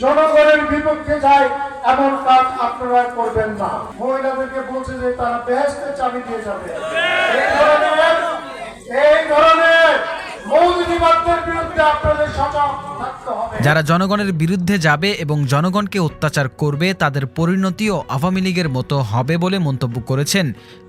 জনগণের বিপক্ষে যায়, এমন কাজ আপনারা করবেন না। মহিলাদেরকে বলছে যে তারা বেহেস্তে চাবি দিয়ে যাবে। এই ধরনের মৌলবাদদের বিরুদ্ধে আপনাদের হবে যারা জনগণের বিরুদ্ধে যাবে এবং জনগণকে অত্যাচার করবে, তাদের পরিণতিও আওয়ামী লীগের মতো হবে বলে মন্তব্য করেছেন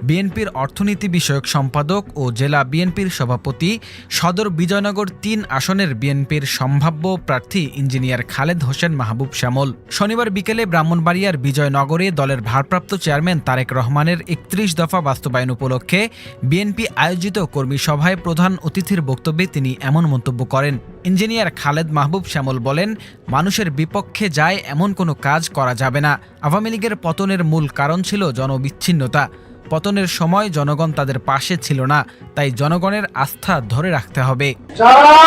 বিএনপির অর্থনীতি বিষয়ক সম্পাদক ও জেলা বিএনপির সভাপতি, সদর বিজয়নগর তিন আসনের বিএনপির সম্ভাব্য প্রার্থী ইঞ্জিনিয়ার খালেদ হোসেন মাহবুব শ্যামল। শনিবার বিকেলে ব্রাহ্মণবাড়িয়ার বিজয়নগরে দলের ভারপ্রাপ্ত চেয়ারম্যান তারেক রহমানের একত্রিশ দফা বাস্তবায়ন উপলক্ষে বিএনপি আয়োজিত কর্মী সভায় প্রধান অতিথির বক্তব্যে তিনি এমন মন্তব্য করেন। ইঞ্জিনিয়ার খালেদ মাহবুব শ্যামল বলেন, মানুষের বিপক্ষে যায় এমন কোনো কাজ করা যাবে না। আওয়ামী লীগের পতনের মূল কারণ ছিল জনবিচ্ছিন্নতা। পতনের সময় জনগণ তাদের পাশে ছিল না, তাই জনগণের আস্থা ধরে রাখতে হবে। যারা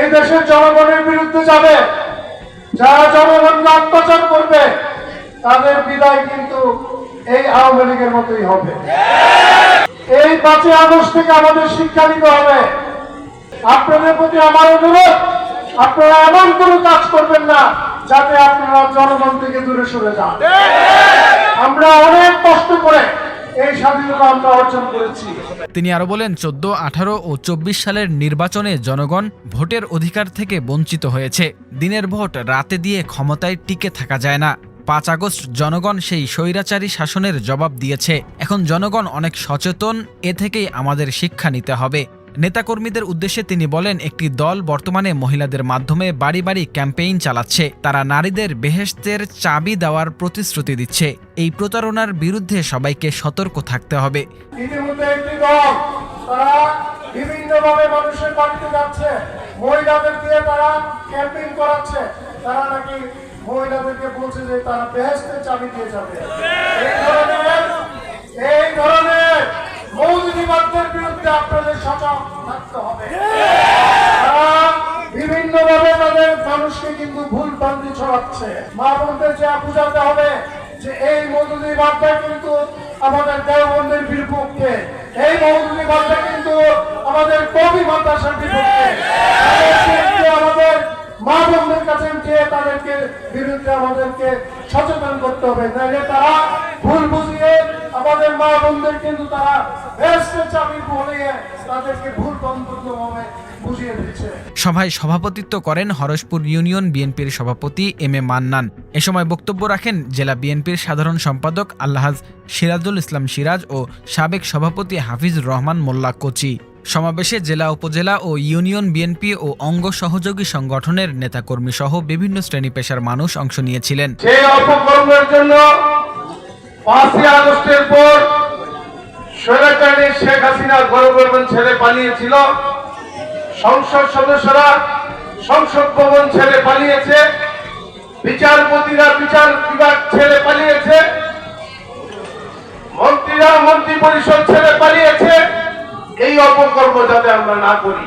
এই দেশের জনগণের বিরুদ্ধে যাবে, যারা জনগণকে অত্যাচার করবে, তাদের বিদায় কিন্তু এই আওয়ামী লীগের মতোই হবে। এই পাঁচই আগস্ট থেকে আমাদের শিক্ষা নিতে হবে। আপনাদের প্রতি আমার অনুরোধ, আপনারা এমন কোনো কাজ করবেন না যাতে আপনারা জনগণ থেকে দূরে সরে যান। আমরা অনেক কষ্ট করে তিনি আরও বলেন, চোদ্দ, আঠারো ও চব্বিশ সালের নির্বাচনে জনগণ ভোটের অধিকার থেকে বঞ্চিত হয়েছে। দিনের ভোট রাতে দিয়ে ক্ষমতায় টিকে থাকা যায় না। পাঁচ আগস্ট জনগণ সেই স্বৈরাচারী শাসনের জবাব দিয়েছে। এখন জনগণ অনেক সচেতন, এ থেকেই আমাদের শিক্ষা নিতে হবে। নেতাকর্মীদের উদ্দেশ্যে তিনি বলেন, একটি দল বর্তমানে মহিলাদের মাধ্যমে বাড়ি বাড়ি ক্যাম্পেইন চালাচ্ছে। তারা নারীদের বেহেশতের চাবি দেওয়ার প্রতিশ্রুতি দিচ্ছে। এই প্রতারণার বিরুদ্ধে সবাইকে সতর্ক থাকতে হবে। মহিলাদের দিয়ে তারা ক্যাম্পিং করাচ্ছে। তারা নাকি মহিলাদেরকে বলছে যে তারা বেহেস্তের চাবি দিয়ে যাবে এই ধরনের এই ধরনের মৌলবাদদের বিরুদ্ধে আপনাদের সজাগ থাকতে হবে তারা বিভিন্ন ভাবে তাদের মানুষকে কিন্তু ভুল ভ্রান্তি ছড়াচ্ছে মা বোনদের যে বুঝাতে হবে যে এই মৌদুদি বার্তা কিন্তু আমাদের দেওবন্দের বিপক্ষে। এই মৌদুদি বার্তা কিন্তু আমাদের কবি মাদ্রাসার বিপক্ষে। আমাদের মা বোনদের কাছে গিয়ে তাদেরকে বিরুদ্ধে আমাদেরকে সচেতন করতে হবে। নাহলে তারা ভুল বুঝিয়ে আমাদের মা বোনদের কিন্তু তারা বেস্ট চাবি সভায় সভাপতিত্ব করেন হরসপুর ইউনিয়ন বিএনপির সভাপতি এম এ মান্নান। এ সময় বক্তব্য রাখেন জেলা বিএনপির সাধারণ সম্পাদক আল্লাহাজ সিরাজুল ইসলাম সিরাজ ও সাবেক সভাপতি হাফিজ রহমান মোল্লা কোচি। সমাবেশে জেলা উপজেলা ও ইউনিয়ন বিএনপি ও অঙ্গ সহযোগী সংগঠনের নেতাকর্মী সহ বিভিন্ন শ্রেণি পেশার মানুষ অংশ নিয়েছিলেন। সেই অপকর্মের জন্য পাঁচই আগস্টের পর স্বৈরাচারী শেখ হাসিনা গণভবন ছেড়ে পালিয়েছিল। সংসদ সদস্যরা সংসদ ভবন ছেড়ে পালিয়েছে। বিচারপতিরা বিচার বিভাগ ছেড়ে পালিয়েছে। মন্ত্রীরা মন্ত্রী পরিষদ ছেড়ে পালিয়েছে। এই অপকর্ম যাতে আমরা না করি।